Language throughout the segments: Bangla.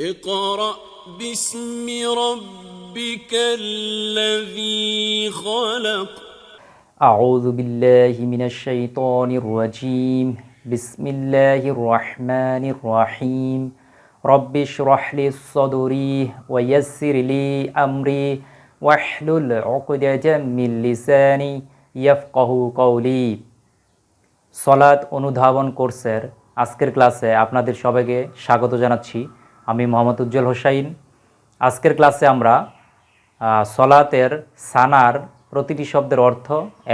اقرأ باسم ربك الذي خلق أعوذ بالله من الشيطان الرجيم بسم الله الرحمن الرحيم رب اشرح لي صدري ويسر لي أمري واحلل عقدة من لساني يفقه قولي সলাৎ অনুধাবন কোর্সের আজকের ক্লাসে আপনাদের সবাইকে স্বাগত জানাচ্ছি আমি মোহাম্মদ উজ্জ্বল হোসাইন। আজকের ক্লাসে আমরা সলাতের সানার প্রতিটি শব্দের অর্থ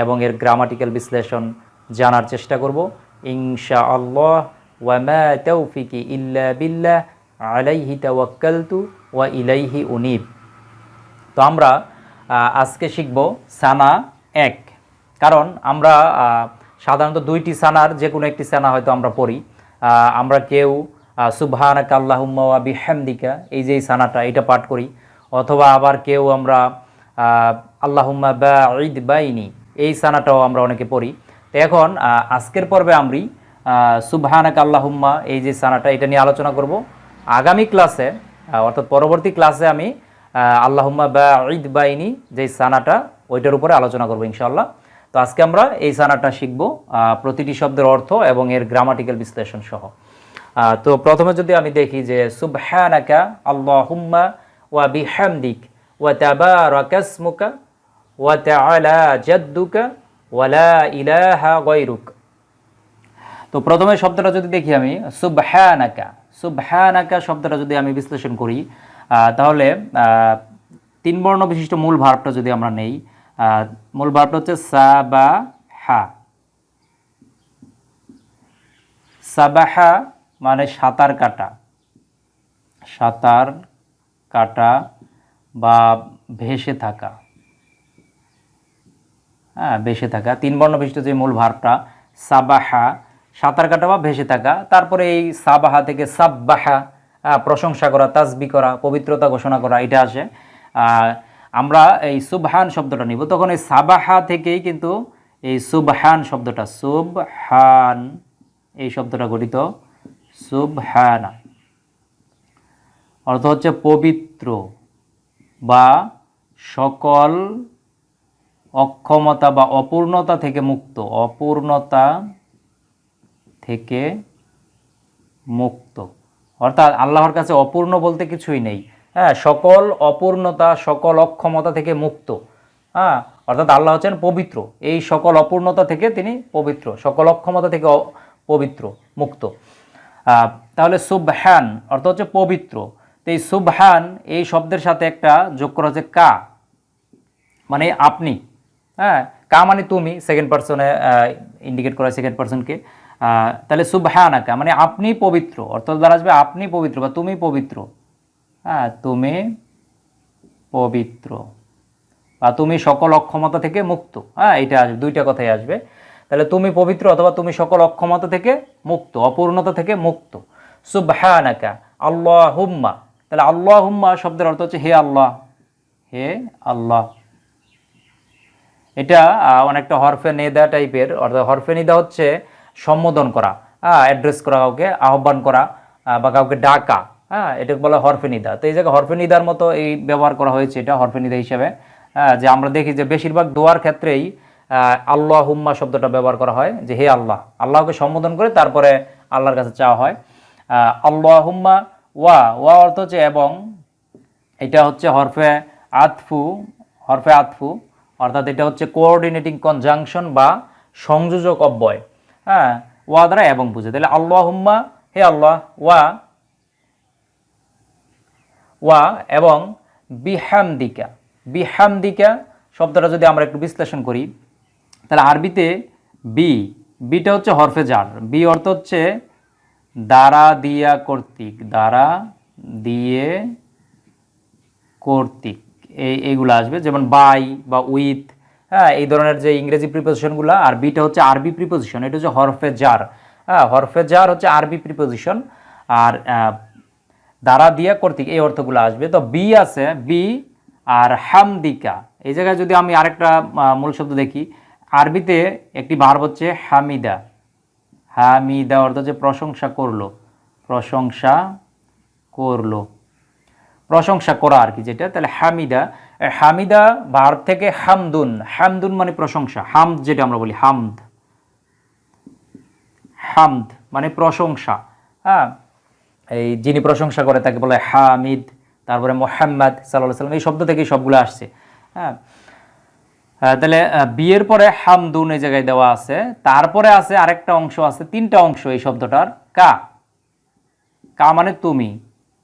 এবং এর গ্রামাটিক্যাল বিশ্লেষণ জানার চেষ্টা করব। ইনশা আল্লাহ ওয়ামা তৌফিকি ইল্লা বিল্লাহ, আলাইহি তাওয়াক্কালতু ওয়া ইলাইহি উনিব। তো আমরা আজকে শিখব সানা এক। কারণ আমরা সাধারণত দুইটি সানার, যে কোনো একটি সানা হয়তো আমরা পড়ি। আমরা কেউ সুবহানাকা আল্লাহুম্মা ওয়া বিহামদিকা, এই যে সানাটা এটা পাঠ করি। অথবা আবার কেউ আমরা আল্লাহুম্মা বা ঈদ বাইনি, এই সানাটাও আমরা অনেকে পড়ি। তো এখন আজকের পর্বে আমি সুবহানাকা আল্লাহুম্মা এই যে সানাটা, এটা নিয়ে আলোচনা করব। আগামী ক্লাসে অর্থাৎ পরবর্তী ক্লাসে আমি আল্লাহুম্মা বা ঈদ বাইনি, যে সানাটা, ওইটার উপরে আলোচনা করব ইনশাল্লাহ তো আজকে আমরা এই সানাটা শিখব প্রতিটি শব্দের অর্থ এবং এর গ্রামাটিক্যাল বিশ্লেষণ সহ। তো প্রথমে যদি আমি দেখি যে সুবহানাকা আল্লাহুম্মা ওয়া বিহামদিক ওয়া তাবারাকাসমুকা ওয়া তাআলা জাদ্দুকা ওয়া লা ইলাহা গায়রুক। তো প্রথমে শব্দটা যদি দেখি আমি, সুবহানাকা সুবহানাকা শব্দটা যদি আমি বিশ্লেষণ করি তাহলে তিন বর্ণ বিশিষ্ট মূল ভার্বটা যদি আমরা নেই মূল ভার্বটা হচ্ছে সাবা হা। সাবাহা মানে সাঁতার কাটা। সাঁতার কাটা বা ভেসে থাকা। হ্যাঁ ভেসে থাকা। তিন বর্ণ বিশিষ্ট যে মূল ভার্বটা সাবাহা, সাঁতার কাটা বা ভেসে থাকা। তারপরে এই সাবাহা থেকে সাব্বাহা প্রশংসা করা, তাসবি করা, পবিত্রতা ঘোষণা করা, এটা আসে। আমরা এই সুবহান শব্দটা নিব। তখন এই সাবাহা থেকেই কিন্তু এই সুবহান শব্দটা, সুবহান এই শব্দটা গঠিত সুবহানা। অর্থ হচ্ছে পবিত্র বা সকল অক্ষমতা বা অপূর্ণতা থেকে মুক্ত। অপূর্ণতা থেকে মুক্ত। অর্থাৎ আল্লাহর কাছে অপূর্ণ বলতে কিছুই নেই। হ্যাঁ সকল অপূর্ণতা, সকল অক্ষমতা থেকে মুক্ত। হ্যাঁ অর্থাৎ আল্লাহ হচ্ছেন পবিত্র। এই সকল অপূর্ণতা থেকে তিনি পবিত্র। সকল অক্ষমতা থেকে পবিত্র, মুক্ত। তাহলে সুবহান অর্থ হচ্ছে পবিত্র। তো এই সুবহান এই শব্দের সাথে একটা যোগ করা হচ্ছে কা মানে আপনি। হ্যাঁ কা মানে তুমি সেকেন্ড পার্সনে ইন্ডিকেট করা সেকেন্ড পার্সনকে তাহলে সুবহানাকা মানে আপনি পবিত্র, অর্থ দ্বারা আসবে আপনি পবিত্র বা তুমি পবিত্র। হ্যাঁ তুমি পবিত্র বা তুমি সকল অক্ষমতা থেকে মুক্ত। হ্যাঁ এটা আসবে, দুইটা কথাই আসবে। তাহলে তুমি পবিত্র অথবা তুমি সকল অক্ষমতা থেকে মুক্ত, অপূর্ণতা থেকে মুক্ত। সুবহানাকা, আল্লাহুম্মা। তাহলে আল্লাহুম্মা শব্দের অর্থ হচ্ছে হে আল্লাহ। হে আল্লাহ। এটা অনেকটা হরফে নেদা টাইপের, অর্থাৎ হরফে নিদা হচ্ছে সম্বোধন করা হ্যাঁ অ্যাড্রেস করা, কাউকে আহ্বান করা বা কাউকে ডাকা হ্যাঁ এটাকে বলা হরফে নিদা। তো এই জায়গায় হরফে নিদার মতো এই ব্যবহার করা হয়েছে এটা, হরফে নিদা হিসেবে। যে আমরা দেখি যে বেশিরভাগ দোয়ার ক্ষেত্রেই আল্লাহ হুম্মা শব্দটা ব্যবহার করা হয় যে হে আল্লাহ। আল্লাহকে সম্বোধন করে তারপরে আল্লাহর কাছে চাওয়া হয়। আল্লাহ হুম্মা ওয়া ওয়া অর্থ হচ্ছে এবং, এটা হচ্ছে হরফে আতফু হরফে আতফু, অর্থাৎ এটা হচ্ছে কোঅর্ডিনেটিং কনজাংশন বা সংযোজক অব্যয়। হ্যাঁ ওয়া দ্বারা এবং বুঝে। তাহলে আল্লাহ হুম্মা হে আল্লাহ, ওয়া ওয়া এবং বিহামদিকা। বিহামদিকা শব্দটা যদি আমরা একটু বিশ্লেষণ করি তাহলে আরবিতে বি, বিটা হচ্ছে হরফে জার বি অর্থ হচ্ছে দ্বারা দিয়া কর্তৃক, দ্বারা দিয়ে কর্তৃক। এই, এইগুলো আসবে, যেমন বাই বা উইথ হ্যাঁ এই ধরনের যে ইংরেজি প্রিপোজিশনগুলো, আর বিটা হচ্ছে আরবি প্রিপোজিশন, এটা হচ্ছে হরফে জার হ্যাঁ হরফে জার হচ্ছে আরবি প্রিপোজিশন, আর দ্বারা দিয়া কর্তৃক, এই অর্থগুলো আসবে। তো বি আছে, বি আর হামদিকা। এই জায়গায় যদি আমি আরেকটা মূল শব্দ দেখি আরবিতে একটি ভার্ব হচ্ছে হামিদা। হামিদা অর্থ হচ্ছে প্রশংসা করল। প্রশংসা করল। প্রশংসা করা আর কি যেটা, তাহলে হামিদা। হামিদা ভার্ব থেকে হামদুন। হামদুন মানে প্রশংসা। হামদ যেটা আমরা বলি, হামদ। হামদ মানে প্রশংসা। হ্যাঁ? এই যিনি প্রশংসা করে তাকে বলে হামিদ, তারপরে মোহাম্মদ সাল্লাহ সাল্লাম এই শব্দ থেকেই সবগুলো আসছে। হ্যাঁ? তাহলে বিয়ের পরে হামদুন এই জায়গায় দেওয়া আছে। তারপরে আছে আরেকটা অংশ আছে, তিনটা অংশ এই শব্দটার। কা। কা মানে তুমি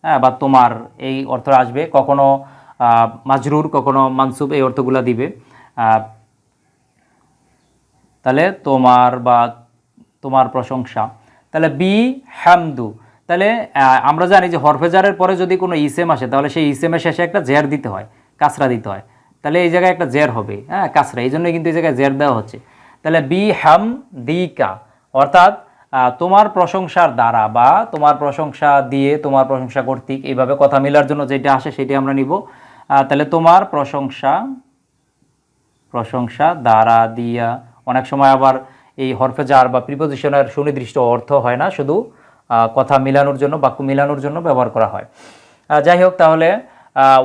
হ্যাঁ বা তোমার, এই অর্থ আসবে। কখনো মাজরুর, কখনো মানসুব এই অর্থগুলা দিবে। তাহলে তোমার বা তোমার প্রশংসা। তাহলে বি হ্যামদু তাহলে আমরা জানি যে হরফেজারের পরে যদি কোনো ইসেম আসে, তাহলে সেই ইসেমের শেষে একটা জের দিতে হয়, কাসরা দিতে হয়। তাহলে এই জায়গায় একটা জের হবে হ্যাঁ কাসরা, এই জন্য কিন্তু এই জায়গায় জের দেওয়া হচ্ছে। তাহলে বি হ্যাম দিকা অর্থাৎ তোমার প্রশংসার দ্বারা বা তোমার প্রশংসা দিয়ে তোমার প্রশংসা কর্তৃক এইভাবে কথা মেলার জন্য যেটা আসে সেটি আমরা নিব। তাহলে তোমার প্রশংসা প্রশংসা দ্বারা দিয়া, অনেক সময় আবার এই হরফে হরফেজার বা প্রিপোজিশনের সুনির্দিষ্ট অর্থ হয় না, শুধু কথা মিলানোর জন্য, বাক্য মিলানোর জন্য ব্যবহার করা হয়। যাই হোক তাহলে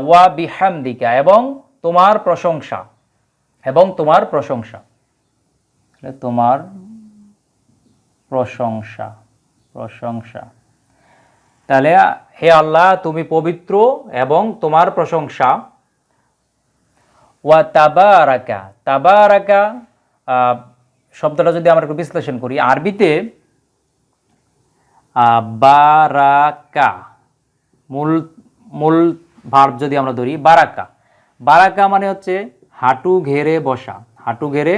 ওয়া বিহামদিকা, এবং তোমার প্রশংসা এবং তোমার প্রশংসা। তোমার প্রশংসা প্রশংসা। তাহলে হে আল্লাহ, তুমি পবিত্র এবং তোমার প্রশংসা। ওয়া তাবারাকা তাবারাকা শব্দটা যদি আমরা একটু বিশ্লেষণ করি, আরবিতে বারাকা, মূল মূল ভার্ব যদি আমরা ধরি, বারাকা। বারাকা মানে হচ্ছে হাঁটু ঘেরে বসা হাঁটু ঘেরে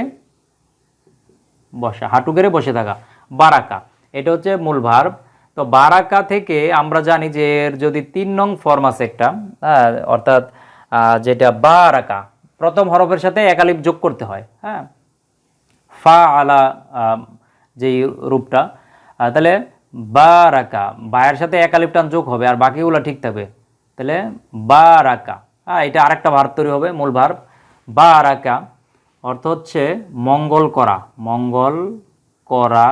বসা হাঁটু ঘেরে বসে থাকা বারাকা। এটা হচ্ছে মূল ভার্ব তো বারাকা থেকে আমরা জানি যে এর যদি তিন নং ফর্ম আছে একটা হ্যাঁ, অর্থাৎ যেটা বারাকা প্রথম হরফের সাথে একালিপ যোগ করতে হয় হ্যাঁ। ফা আলা যেই রূপটা তাহলে বারাকা বায়ের সাথে একালিপ টান যোগ হবে আর বাকিগুলো ঠিক থাকবে। তাহলে বারাকা। হ্যাঁ এটা আরেকটা ভার্ব তৈরি হবে মূল ভার্ব বারাকা অর্থ হচ্ছে মঙ্গল করা মঙ্গল করা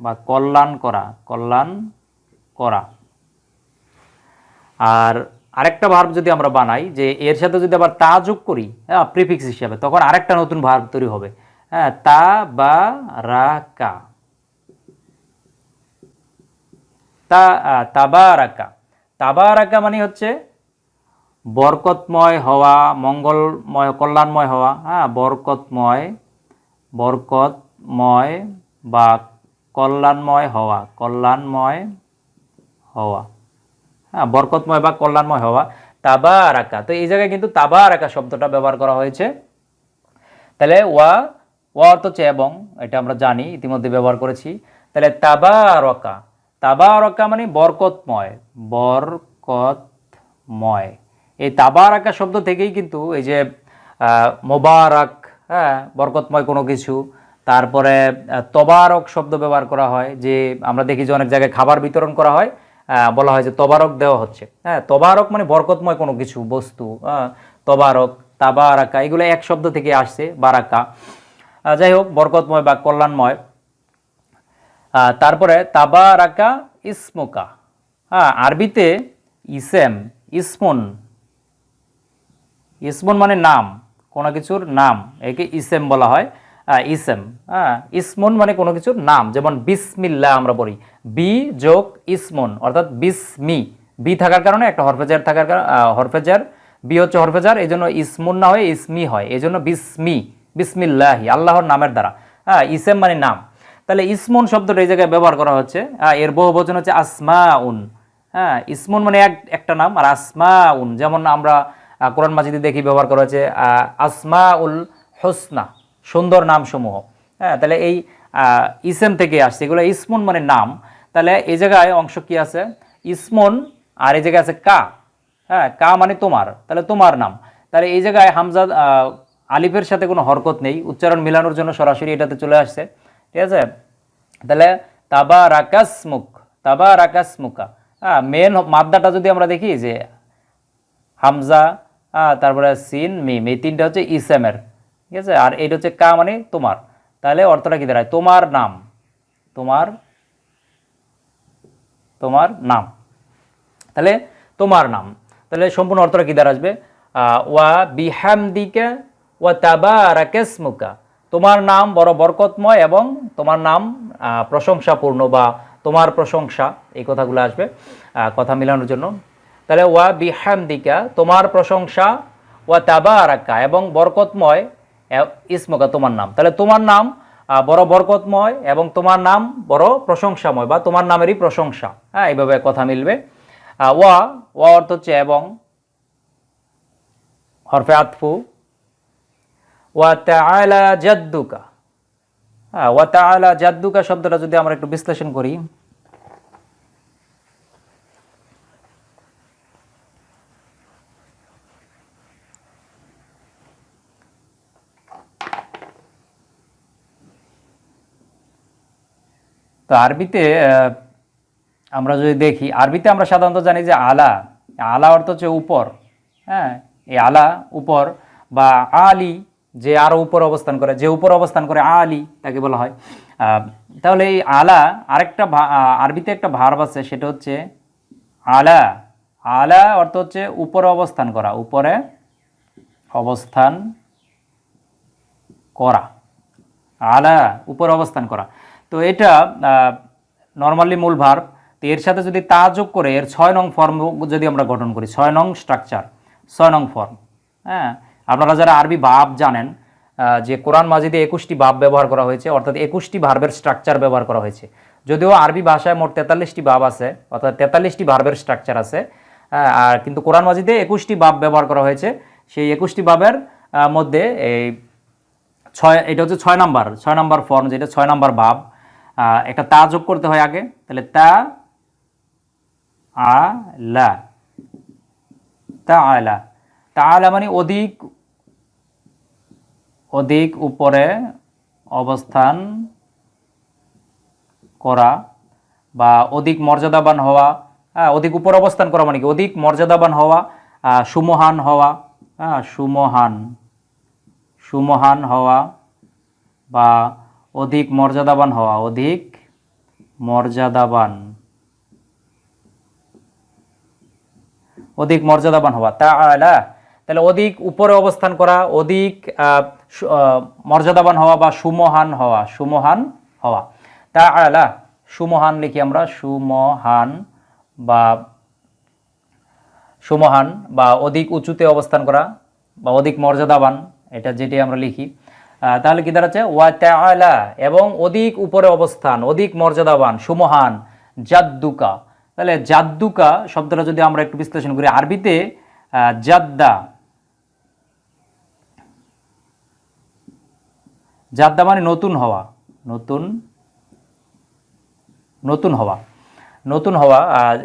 বা কল্যাণ করা কল্যাণ করা। আর আরেকটা ভার্ব যদি আমরা বানাই যে এর সাথে যদি আবার তা যোগ করি হ্যাঁ প্রিফিক্স হিসাবে তখন আরেকটা নতুন ভার্ব তৈরি হবে। হ্যাঁ তা বা রা কা। তা আহ, তাবারাকা। তাবারাকা মানে হচ্ছে বরকতময় হওয়া, মঙ্গলময়, কল্যাণময় হওয়া হ্যাঁ বরকতময় বরকতময় বা কল্যাণময় হওয়া কল্যাণময় হওয়া হ্যাঁ বরকতময় বা কল্যাণময় হওয়া তাবা রাখা তো এই জায়গায় কিন্তু তাবা রাখা শব্দটা ব্যবহার করা হয়েছে। তাহলে ওয়া ওয়া অর্থ হচ্ছে এবং, এটা আমরা জানি, ইতিমধ্যে ব্যবহার করেছি। তাহলে তাবা রকা তাবা রকা মানে বরকতময় বরকতময়। এই তাবা রাখা শব্দ থেকেই কিন্তু এই যে মোবারক হ্যাঁ বরকতময় কোনো কিছু, তারপরে তবারক শব্দ ব্যবহার করা হয়, যে আমরা দেখি যে অনেক জায়গায় খাবার বিতরণ করা হয় বলা হয় যে তবারক দেওয়া হচ্ছে। হ্যাঁ তবারক মানে বরকতময় কোনো কিছু, বস্তু তবারক, তাবারাকা, এগুলো এক শব্দ থেকে আসছে, বারাকা। যাই হোক, বরকতময় বা কল্যাণময়। তারপরে তাবারাকা ইসমুকা হ্যাঁ আরবিতে ইসেম, ইসমুন ইসমুন মানে নাম কোনো কিছুর নাম একে ইসেম বলা হয়। ইসেম হ্যাঁ ইসমুন মানে কোনো কিছুর নাম যেমন বিসমিল্লা আমরা বলি বি যোগ ইসমুন অর্থাৎ বিসমি। বি থাকার কারণে একটা হরফেজার থাকার হরফেজার। বি হচ্ছে হরফেজার এই জন্য ইসমুন না হয়ে ইসমি হয় এই জন্য বিসমি বিসমিল্লাহি আল্লাহর নামের দ্বারা। হ্যাঁ ইসেম মানে নাম। তাহলে ইসমুন শব্দটা এই জায়গায় ব্যবহার করা হচ্ছে। আহ, এর বহু বচন হচ্ছে আসমাউন। হ্যাঁ ইসমুন মানে এক একটা নাম আর আসমাউন যেমন আমরা কোরআন মাজিদে দেখি ব্যবহার করা হচ্ছে আহ, আসমাউল হোসনা সুন্দর নামসমূহ। হ্যাঁ তাহলে এই ইসেম থেকে আসছে এগুলো ইসমুন মানে নাম। তাহলে এই জায়গায় অংশ কি আছে? ইসমুন আর এই জায়গায় আছে কা। হ্যাঁ কা মানে তোমার তাহলে তোমার নাম। তাহলে এই জায়গায় হামজা আহ, আলিফের সাথে কোনো হরকত নেই উচ্চারণ মিলানোর জন্য সরাসরি এটাতে চলে আসছে। ঠিক আছে? তাহলে তাবা রাকাস মুখ তাবা রাকাস মুখা হ্যাঁ মেন মাদ্দাটা যদি আমরা দেখি যে হামজা তারপরে সিন মিম এই তিনটা হচ্ছে ইসেমের ঠিক আছে? আর এটা হচ্ছে কা মানে তোমার। তাহলে অর্থটা কী দাঁড়ায়? তোমার নাম। তোমার তোমার নাম। তাহলে তোমার নাম। তাহলে সম্পূর্ণ অর্থটা কি দ্বারা আসবে? ওয়া বিহামদিকা ওয়া তাবারাকাসমুকা তোমার নাম বড় বরকতময় এবং তোমার নাম প্রশংসাপূর্ণ বা তোমার প্রশংসা, এই কথাগুলো আসবে কথা মিলানোর জন্য। তাহলে ওয়া বিহামদিকা, তোমার প্রশংসা, ওয়া তাবারাকা, এবং বরকতময় ইসমকা, তোমার নাম। তাহলে তোমার নাম বড় বরকতময় এবং তোমার নাম বড় প্রশংসাময় বা তোমার নামেরই প্রশংসা। হ্যাঁ এইভাবে কথা মিলবে। ওয়া ওয়া অর্থ হচ্ছে এবং, হরফে আতফু। ওয়া তাআলা জাদ্দুকা। হ্যাঁ ওয়া তাআলা জাদ্দুকা শব্দটা যদি আমরা একটু বিশ্লেষণ করি। তো আরবিতে আমরা যদি দেখি, আরবিতে আমরা সাধারণত জানি যে আলা আলা অর্থ হচ্ছে উপর হ্যাঁ? এই আলা, উপর বা আলি, যে আরও উপর অবস্থান করে, যে উপর অবস্থান করে আলি, তাকে বলা হয়। তাহলে এই আলা, আরেকটা আরবিতে একটা ভার্ব আছে, সেটা হচ্ছে আলা। আলা অর্থ হচ্ছে উপরে অবস্থান করা, উপরে অবস্থান করা। আলা, উপর অবস্থান করা। তো এটা নর্মালি মূল ভার্ব তো এর সাথে যদি তা যোগ করে, এর ছয় নং ফর্ম যদি আমরা গঠন করি, ছয় নং স্ট্রাকচার ছয় নং ফর্ম হ্যাঁ? আপনারা যারা আরবি ভাব জানেন যে কোরআন মাজিদে একুশটি ভাব ব্যবহার করা হয়েছে, অর্থাৎ একুশটি ভার্বের স্ট্রাকচার ব্যবহার করা হয়েছে। যদিও আরবি ভাষায় মোট তেতাল্লিশটি ভাব আছে, অর্থাৎ তেতাল্লিশটি ভার্বের স্ট্রাকচার আছে আর কিন্তু কোরআন মাজিদে একুশটি ভাব ব্যবহার করা হয়েছে। সেই একুশটি ভাবের মধ্যে এই ছয়, এটা হচ্ছে ছয় নাম্বার ছয় নাম্বার ফর্ম যেটা ছয় নাম্বার ভাব। একটা তা যোগ করতে হয় আগে। তাহলে তা আ লা তা আলা। তা আলা মানে অধিক অধিক উপরে অবস্থান করা বা অধিক মর্যাদাবান হওয়া হ্যাঁ অধিক উপর অবস্থান করা মানে কি? অধিক মর্যাদাবান হওয়া সুমহান হওয়া হ্যাঁ সুমহান সুমহান হওয়া বা অধিক মর্যাদাবান হওয়া, অধিক মর্যাদাবান। অধিক মর্যাদাবান হওয়া তা আলা তাহলে অধিক উপরে অবস্থান করা, অধিক মর্যাদাবান হওয়া বা সুমহান হওয়া সুমহান হওয়া। তা আলা সুমহান লিখি আমরা, সুমহান বা সুমহান বা অধিক উঁচুতে অবস্থান করা বা অধিক মর্যাদাবান, এটা যেটি আমরা লিখি। তাহলে কি দাঁড়াচ্ছে? ওয়া তাআলা, এবং অধিক উপরে অবস্থান, অধিক মর্যাদাবান, সুমহান, জাদ্দুকা। তাহলে জাদ্দুকা শব্দটা যদি আমরা একটু বিশ্লেষণ করি, আরবিতে জাদ্দা। জাদ্দা মানে নতুন হওয়া, নতুন নতুন হওয়া। নতুন হওয়া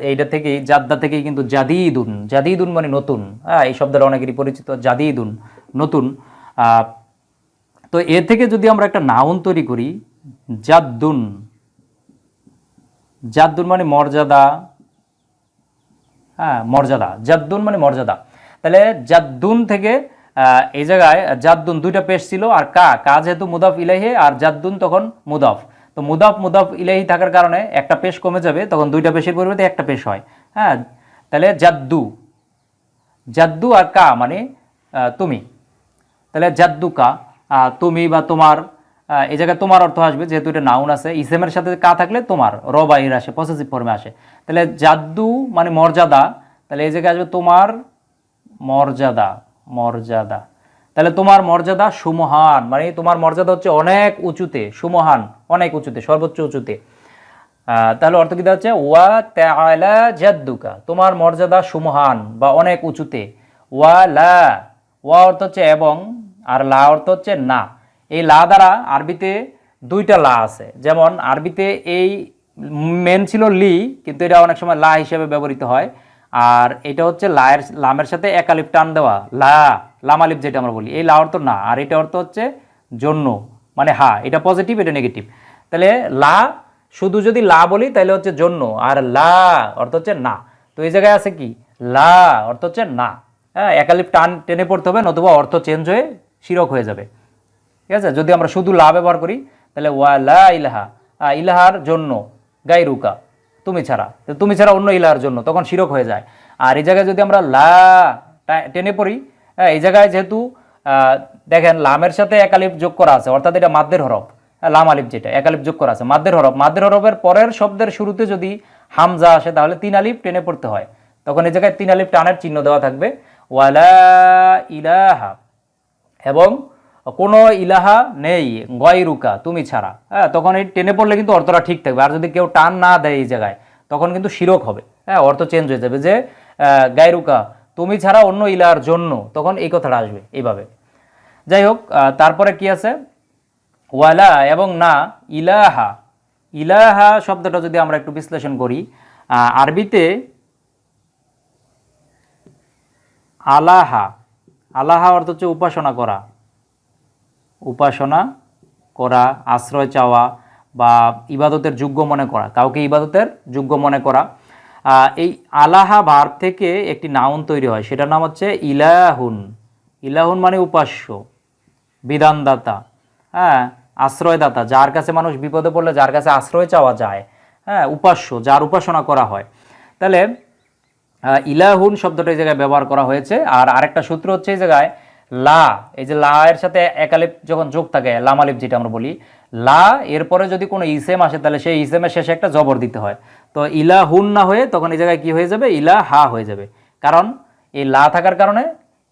এইটা থেকেই, জাদ্দা থেকেই কিন্তু জাদিদুন। জাদিদুন মানে নতুন। হ্যাঁ এই শব্দটা অনেকেরই পরিচিত, জাদিদুন, নতুন। তো এ থেকে যদি আমরা একটা নাউন তৈরি করি জাদ্দুন। জাদ্দুন মানে মর্যাদা। হ্যাঁ মর্যাদা। জাদ্দুন মানে মর্যাদা। তাহলে জাদ্দুন থেকে এই জায়গায় জাদ্দুন দুইটা পেশ ছিল আর কা কা যেহেতু মুদাফ ইলাহি আর জাদ্দুন তখন মুদাফ। তো মুদাফ মুদাফ ইলাহি থাকার কারণে একটা পেশ কমে যাবে তখন দুইটা পেশের পরিবর্তে একটা পেশ হয়। হ্যাঁ তাহলে জাদ্দু। জাদ্দু আর কা মানে তুমি। তাহলে জাদ্দুকা আহ, তুমি বা তোমার এই জায়গায় তোমার অর্থ আসবে, যেহেতু এটা নাউন আছে ইসেমের সাথে কা থাকলে তোমার, র বা ইর আসে পসেসিভ ফর্মে আসে। তাহলে জাদ্দু মানে মর্যাদা, তাহলে এই জায়গায় আসবে তোমার মর্যাদা মর্যাদা। তাহলে তোমার মর্যাদা সুমহান মানে তোমার মর্যাদা হচ্ছে অনেক উঁচুতে, সুমহান, অনেক উঁচুতে, সর্বোচ্চ উঁচুতে। তাহলে অর্থ কি হচ্ছে? ওয়া তাআলা জাদ্দুকা, তোমার মর্যাদা সুমহান বা অনেক উঁচুতে। ওয়া লা ওয়া অর্থ হচ্ছে এবং আর লা অর্থ হচ্ছে না। এই লা দ্বারা আরবিতে দুইটা লা আছে। যেমন আরবিতে এই মেন ছিল লি, কিন্তু এটা অনেক সময় লা হিসেবে ব্যবহৃত হয়। আর এটা হচ্ছে লায়ের, লামের সাথে একালিপ টান দেওয়া। লা লামালিপ যেটা আমরা বলি। এই লা অর্থ না। আর এটা অর্থ হচ্ছে জন্য মানে হা, এটা পজিটিভ এটা নেগেটিভ তাহলে লা, শুধু যদি লা বলি, তাহলে হচ্ছে জন্য। আর লা অর্থ হচ্ছে না। তো এই জায়গায় আছে কি? লা অর্থ হচ্ছে না। হ্যাঁ একালিপ টান টেনে পড়তে হবে, নতুবা অর্থ চেঞ্জ হয়ে শিরক হয়ে যাবে। ঠিক আছে? যদি আমরা শুধু লা ব্যবহার করি, তাহলে ওয়া লা ইলাহা ইলাহার জন্য গাইরুকা, তুমি ছাড়া। তুমি ছাড়া অন্য ইলাহার জন্য, তখন শিরক হয়ে যায়। আর এই জায়গায় যদি আমরা লা টেনে পড়ি এই জায়গায় যেহেতু দেখেন লামের সাথে একালিপ যোগ করা আছে, অর্থাৎ এটা মাদ্দের হরফ লাম আলিফ যেটা, একালিপ যোগ করা আছে মাদ্দের হরফ। মাদ্দের হরফের পরের শব্দের শুরুতে যদি হামজা আসে, তাহলে তিন আলিফ টেনে পড়তে হয়। তখন এই জায়গায় তিন আলিফ টানের চিহ্ন দেওয়া থাকবে। ওয়ালা ইলাহা এবং কোনো ইলাহা নেই, গয়রুকা, তুমি ছাড়া। হ্যাঁ তখন এই টেনে পড়লে কিন্তু অর্থটা ঠিক থাকবে। আর যদি কেউ টান না দেয় এই জায়গায়, তখন কিন্তু শিরক হবে। হ্যাঁ অর্থ চেঞ্জ হয়ে যাবে যে গায়রুকা, তুমি ছাড়া অন্য ইলার জন্য, তখন এই কথাটা আসবে এইভাবে যাই হোক তারপরে কি আছে? ওয়ালা এবং না, ইলাহা। ইলাহা শব্দটা যদি আমরা একটু বিশ্লেষণ করি আরবিতে আলাহা আলাহা অর্থ হচ্ছে উপাসনা করা। উপাসনা করা, আশ্রয় চাওয়া বা ইবাদতের যোগ্য মনে করা, কাউকে ইবাদতের যোগ্য মনে করা। এই আলাহা ভার থেকে একটি নাউন তৈরি হয়, সেটার নাম হচ্ছে ইলাহুন। ইলাহুন মানে উপাস্য, বিধানদাতা হ্যাঁ আশ্রয়দাতা, যার কাছে মানুষ বিপদে পড়লে যার কাছে আশ্রয় চাওয়া যায় হ্যাঁ উপাস্য, যার উপাসনা করা হয়। তাহলে ইলাহুন শব্দটা এই জায়গায় ব্যবহার করা হয়েছে। আর আরেকটা সূত্র হচ্ছে এই জায়গায় লা, এই যে লা এর সাথে একালিপ যখন যোগ থাকে লামালিপ যেটা আমরা বলি, লা এরপরে যদি কোনো ইসেম আসে, তাহলে সেই ইসেমের শেষে একটা জবর দিতে হয়। তো ইলাহুন না হয়ে তখন এই জায়গায় কি হয়ে যাবে? ইলা হা হয়ে যাবে। কারণ এই লা থাকার কারণে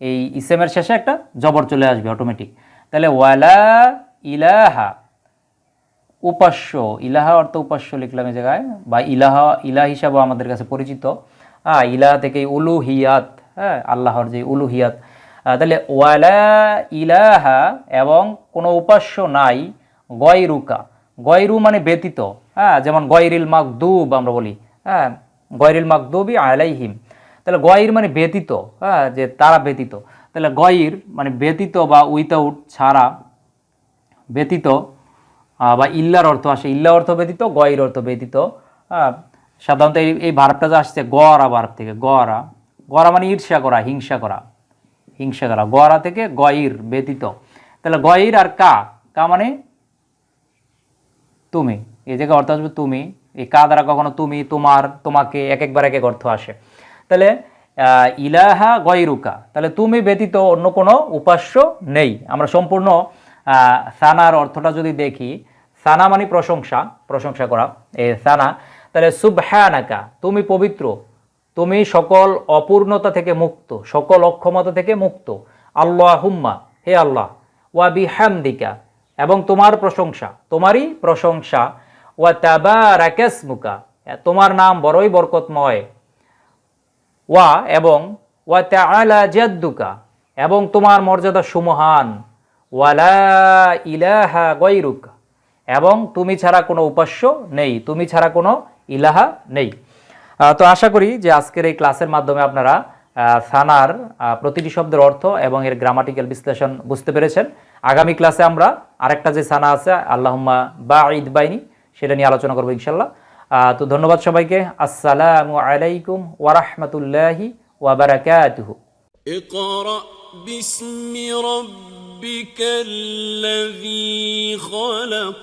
এই ইসেমের শেষে একটা জবর চলে আসবে অটোমেটিক তাহলে ওয়ালা ইলাহা উপাস্য, ইলাহা অর্থ উপাস্য লিখলাম এই জায়গায়, বা ইলাহা ইলা হিসাবেও আমাদের কাছে পরিচিত। হ্যাঁ ইলাহা থেকে উলুহিয়াত হ্যাঁ আল্লাহর যে উলুহিয়াত। তাহলে ওয়ালা ইলাহা এবং কোনো উপাস্য নাই গয়রুকা। গয়রু মানে ব্যতীত হ্যাঁ যেমন গয়রিল মাকদুব আমরা বলি হ্যাঁ গয়রিল মাকদুবি আলাইহিম। তাহলে গয়ির মানে ব্যতীত হ্যাঁ যে তারা ব্যতীত। তাহলে গয়ির মানে ব্যতীত বা উইথাউট ছাড়া ব্যতীত বা ইল্লার অর্থ আসে। ইল্লা অর্থ ব্যতীত গয়ের অর্থ ব্যতীত আহ, সাধারণত এই এই ভার্বটা যে আসছে গরা ভার্ব থেকে গরা গরা মানে ঈর্ষা করা, হিংসা করা। হিংসা করা। গরা থেকে গয়ের ব্যতীত। তাহলে গয়ের আর কা কা মানে তুমি। এই জায়গায় অর্থ আসবে তুমি। এই কা দ্বারা কখনো তুমি, তোমার, তোমাকে, এক একবার এক এক অর্থ আসে। তাহলে ইলাহা গয়রুকা। তাহলে তুমি ব্যতীত অন্য কোনো উপাস্য নেই। আমরা সম্পূর্ণ সানার অর্থটা যদি দেখি, সানা মানে প্রশংসা প্রশংসা করা। এ সানা তাহলে সুবহানাকা, তুমি পবিত্র। তুমি সকল অপূর্ণতা থেকে মুক্ত, সকল অক্ষমতা থেকে মুক্ত। আল্লাহ হুম্মা হে আল্লাহ, ওয়া বিহামদিকা, এবং তোমার প্রশংসা, তোমারই প্রশংসা। ওয়া তাবারাকাসমুকা তোমার নাম বড়ই বরকতময়। ওয়া, এবং ওয়া তাআলা জাদ্দুকা, এবং তোমার মর্যাদা সুমহান। ওয়ালা ইলাহা গৈরুকা এবং তুমি ছাড়া কোনো উপাস্য নেই, তুমি ছাড়া কোনো ইলাহা নেই আহ, তো আশা করি যে আজকের এই ক্লাসের মাধ্যমে আপনারা আহ, সানার আহ, প্রতিটি শব্দের অর্থ এবং এর গ্রামাটিক্যাল বিশ্লেষণ বুঝতে পেরেছেন আগামী ক্লাসে আমরা আরেকটা যে সানা আছে আল্লাহুম্মা বা ঈদ বাইনি সেটা নিয়ে আলোচনা করবো ইনশাল্লাহ আহ, তো ধন্যবাদ সবাইকে আসসালামু আলাইকুম ওয়ারাহমাতুল্লাহি ওয়াবারাকাতুহু اقرأ باسم ربك الذي خلق